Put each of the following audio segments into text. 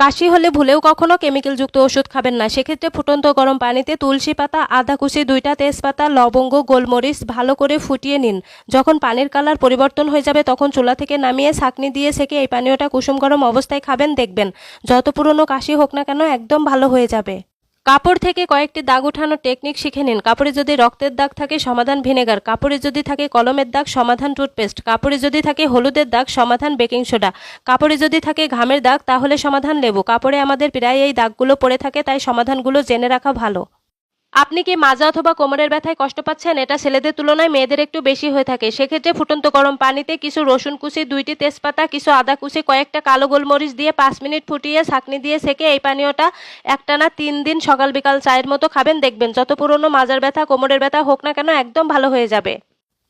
কাশি হলে ভুলেও কখনো কেমিক্যালযুক্ত ওষুধ খাবেন না। সেক্ষেত্রে ফুটন্ত গরম পানিতে তুলসী পাতা, আদা কুচি, দুইটা তেজপাতা, লবঙ্গ, গোলমরিচ ভালো করে ফুটিয়ে নিন। যখন পানির কালার পরিবর্তন হয়ে যাবে তখন চুলা থেকে নামিয়ে ছাঁকনি দিয়ে সেকে এই পানীয়টা কুসুম গরম অবস্থায় খাবেন, দেখবেন। যত পুরনো কাশি হোক না কেন একদম ভালো হয়ে যাবে। কাপড় থেকে কয়েকটি দাগ উঠানোর টেকনিক শিখে নিন। কাপড়ে যদি রক্তের দাগ থাকে, সমাধান ভিনেগার। কাপড়ে যদি থাকে কলমের দাগ, সমাধান টুথপেস্ট। কাপড়ে যদি থাকে হলুদের দাগ, সমাধান বেকিং সোডা। কাপড়ে যদি থাকে ঘামের দাগ, তাহলে সমাধান লেবু। কাপড়ে আমাদের প্রায় এই দাগগুলো পড়ে থাকে, তাই সমাধানগুলো জেনে রাখা ভালো। আপনি কি মাজা অথবা কোমরের ব্যথায় কষ্ট পাচ্ছেন? এটা ছেলেদের তুলনায় মেয়েদের একটু বেশি হয়ে থাকে। সেক্ষেত্রে ফুটন্ত গরম পানিতে কিছু রসুন কুচি, দুইটি তেজপাতা, কিছু আদা কুচি, কয়েকটা কালো গোলমরিচ দিয়ে পাঁচ মিনিট ফুটিয়ে ছাঁকনি দিয়ে সেকে এই পানীয়টা একটানা তিন দিন সকাল বিকাল চায়ের মতো খাবেন। দেখবেন যত পুরনো মাজার ব্যথা, কোমরের ব্যথা হোক না কেন একদম ভালো হয়ে যাবে।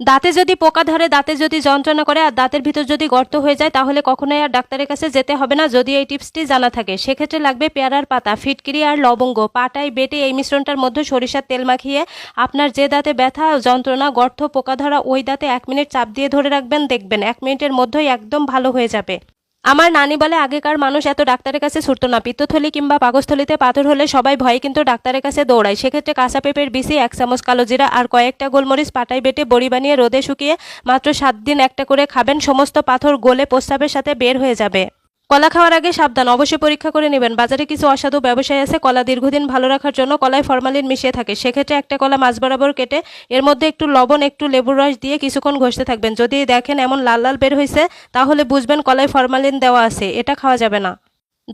দাঁতে যদি পোকা ধরে, দাঁতে যদি যন্ত্রণা করে আর দাঁতের ভিতর যদি গর্ত হয়ে যায়, তাহলে কখনোই আর ডাক্তারের কাছে যেতে হবে না। যদি এই টিপসটি জানা থাকে, সেক্ষেত্রে লাগবে পেয়ারার পাতা, ফিটকিরি আর লবঙ্গ, পাটায় বেটে এই মিশ্রণটার মধ্যে সরিষার তেল মাখিয়ে আপনার যে দাঁতে ব্যথা, যন্ত্রণা, গর্ত, পোকা ধরা, ওই দাঁতে এক মিনিট চাপ দিয়ে ধরে রাখবেন, দেখবেন এক মিনিটের মধ্যেই একদম ভালো হয়ে যাবে। আমার নানি বলে, আগেকার মানুষ এত ডাক্তারের কাছে ছুটতো না। পিত্তথলি কিংবা পাকস্থলিতে পাথর হলে সবাই ভয়ে কিন্তু ডাক্তারের কাছে দৌড়ায়। সেক্ষেত্রে কাঁচা পেঁপের বিষে এক চামচ কালো জিরা আর কয়েকটা গোলমরিচ পাটায় বেটে বড়ি বানিয়ে রোদে শুকিয়ে মাত্র সাত দিন একটা করে খাবেন। সমস্ত পাথর গোলে প্রস্রাবের সাথে বের হয়ে যাবে। কলা খাওয়ার আগে সাবধান, অবশ্যই পরীক্ষা করে নেবেন। বাজারে কিছু অসাধু ব্যবসায়ী আছে, কলা দীর্ঘদিন ভালো রাখার জন্য কলায় ফরমালিন মিশিয়ে থাকে। সেক্ষেত্রে একটা কলা মাছ বরাবর কেটে এর মধ্যে একটু লবণ, একটু লেবুর রস দিয়ে কিছুক্ষণ ঘষতে থাকবেন। যদি দেখেন এমন লাল লাল বের হয়েছে তাহলে বুঝবেন কলায় ফরমালিন দেওয়া আছে। এটা খাওয়া যাবে না।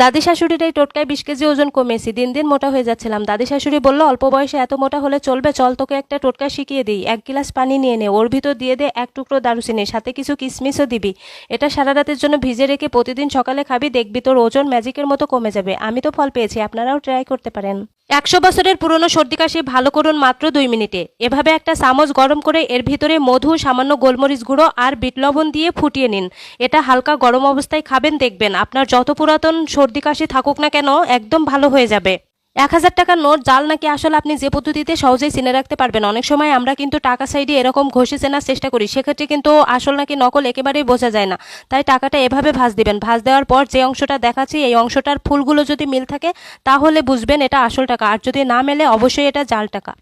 দাদি শাশুড়ির এই টোটকায় বিশ কেজি ওজন কমেছি, দিন দিন মোটা হয়ে যাচ্ছিলাম। দাদি শাশুড়ি বলল, অল্প বয়সে এত মোটা হলে চলবে, চল তোকে একটা টোটকা শিখিয়ে দিই। এক গিলাস পানি নিয়ে নে, ওর ভিতর দিয়ে দে এক টুকরো দারুচিনি, সাথে কিছু কিশমিশও দিবি। এটা সারা রাতের জন্য ভিজে রেখে প্রতিদিন সকালে খাবি, দেখবি তোর ওজন ম্যাজিকের মতো কমে যাবে। আমি তো ফল পেয়েছি, আপনারাও ট্রাই করতে পারেন। একশো বছরের পুরনো সর্দি কাশি ভালো করুন মাত্র দুই মিনিটে। এভাবে একটা চামচ গরম করে এর ভিতরে মধু, সামান্য গোলমরিচ গুঁড়ো আর বিট লবণ দিয়ে ফুটিয়ে নিন। এটা হালকা গরম অবস্থায় খাবেন, দেখবেন। আপনার যত পুরাতন সর্দি কাশি থাকুক না কেন, একদম ভালো হয়ে যাবে। এক হাজার টাকার নোট, জাল নাকি আসলে আপনি যে পদ্ধতিতে সহজেই চিনে রাখতে পারবেন, অনেক সময় আমরা কিন্তু টাকা সাইডে এরকম ঘষে চেনার চেষ্টা করি, সেক্ষেত্রে কিন্তু আসল নাকি নকল একেবারেই বোঝা যায় না। তাই টাকাটা এভাবে ভাঁজ দিবেন। ভাঁজ দেওয়ার পর যে অংশটা দেখাচ্ছি, এই অংশটার ফুলগুলো যদি মিল থাকে, তাহলে বুঝবেন এটা আসল টাকা। আর যদি না মেলে, অবশ্যই এটা জাল টাকা।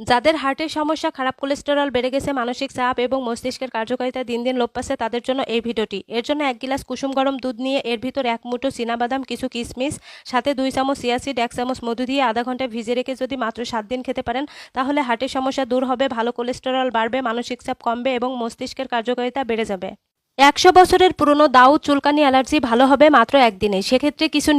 যাদের হার্টের সমস্যা, খারাপ কোলেস্টেরল বেড়ে গেছে, মানসিক চাপ এবং মস্তিষ্কের কার্যকারিতা দিন দিন লোপ পাচ্ছে তাদের জন্য এই ভিডিওটি। এর জন্য এক গিলাস কুসুম গরম দুধ নিয়ে এর ভিতর এক মুঠো চীনাবাদাম, কিছু কিশমিশ সাথে দুই চামচ সিয়াসিড, এক চামচ মধু দিয়ে আধা ঘণ্টা ভিজে রেখে যদি মাত্র সাত দিন খেতে পারেন, তাহলে হার্টের সমস্যা দূর হবে, ভালো কোলেস্টেরল বাড়বে, মানসিক চাপ কমবে এবং মস্তিষ্কের কার্যকারিতা বেড়ে যাবে। একশো বছরের পুরনো দাউ চুলকানি অ্যালার্জি ভালো হবে মাত্র একদিনে। সেক্ষেত্রে কিছু